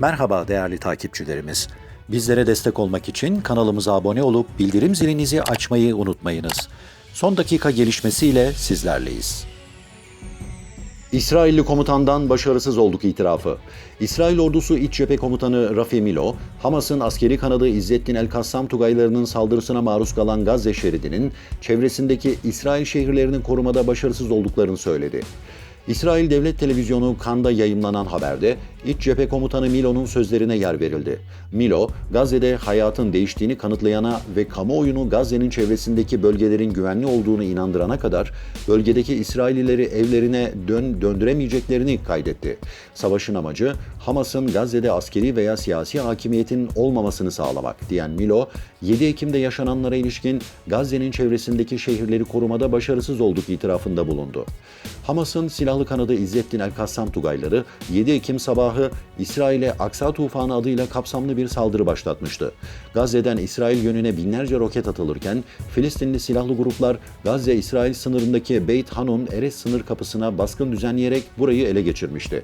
Merhaba değerli takipçilerimiz. Bizlere destek olmak için kanalımıza abone olup bildirim zilinizi açmayı unutmayınız. Son dakika gelişmesiyle sizlerleyiz. İsrailli komutandan başarısız olduk itirafı. İsrail ordusu iç cephe komutanı Rafi Milo, Hamas'ın askeri kanadı İzzettin El-Kassam Tugaylarının saldırısına maruz kalan Gazze şeridinin çevresindeki İsrail şehirlerinin korumada başarısız olduklarını söyledi. İsrail Devlet Televizyonu Kanda yayımlanan haberde iç cephe komutanı Milo'nun sözlerine yer verildi. Milo, Gazze'de hayatın değiştiğini kanıtlayana ve kamuoyunu Gazze'nin çevresindeki bölgelerin güvenli olduğunu inandırana kadar bölgedeki İsraillileri evlerine dön döndüremeyeceklerini kaydetti. Savaşın amacı Hamas'ın Gazze'de askeri veya siyasi hakimiyetin olmamasını sağlamak diyen Milo, 7 Ekim'de yaşananlara ilişkin Gazze'nin çevresindeki şehirleri korumada başarısız olduk itirafında bulundu. Hamas'ın silahlı kanadı İzzettin El-Kassam Tugayları 7 Ekim sabahı İsrail'e Aksa Tufanı adıyla kapsamlı bir saldırı başlatmıştı. Gazze'den İsrail yönüne binlerce roket atılırken Filistinli silahlı gruplar Gazze-İsrail sınırındaki Beit Hanun Erez sınır kapısına baskın düzenleyerek burayı ele geçirmişti.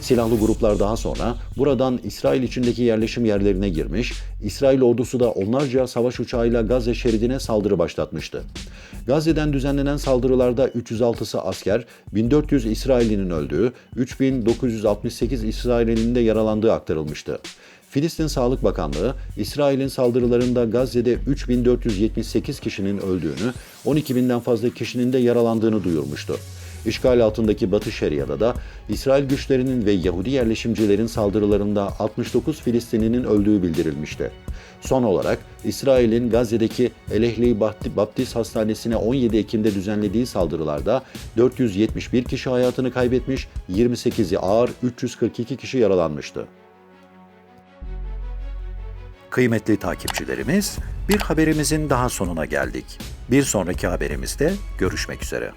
Silahlı gruplar daha sonra buradan İsrail içindeki yerleşim yerlerine girmiş, İsrail ordusu da onlarca savaş uçağıyla Gazze şeridine saldırı başlatmıştı. Gazze'den düzenlenen saldırılarda 306'sı asker, 1400 İsraillinin öldüğü, 3968 İsraillinin de yaralandığı aktarılmıştı. Filistin Sağlık Bakanlığı, İsrail'in saldırılarında Gazze'de 3478 kişinin öldüğünü, 12 binden fazla kişinin de yaralandığını duyurmuştu. İşgal altındaki Batı Şeria'da da İsrail güçlerinin ve Yahudi yerleşimcilerin saldırılarında 69 Filistinlinin öldüğü bildirilmişti. Son olarak İsrail'in Gazze'deki El Ehli Baptist Hastanesi'ne 17 Ekim'de düzenlediği saldırılarda 471 kişi hayatını kaybetmiş, 28'i ağır, 342 kişi yaralanmıştı. Kıymetli takipçilerimiz, bir haberimizin daha sonuna geldik. Bir sonraki haberimizde görüşmek üzere.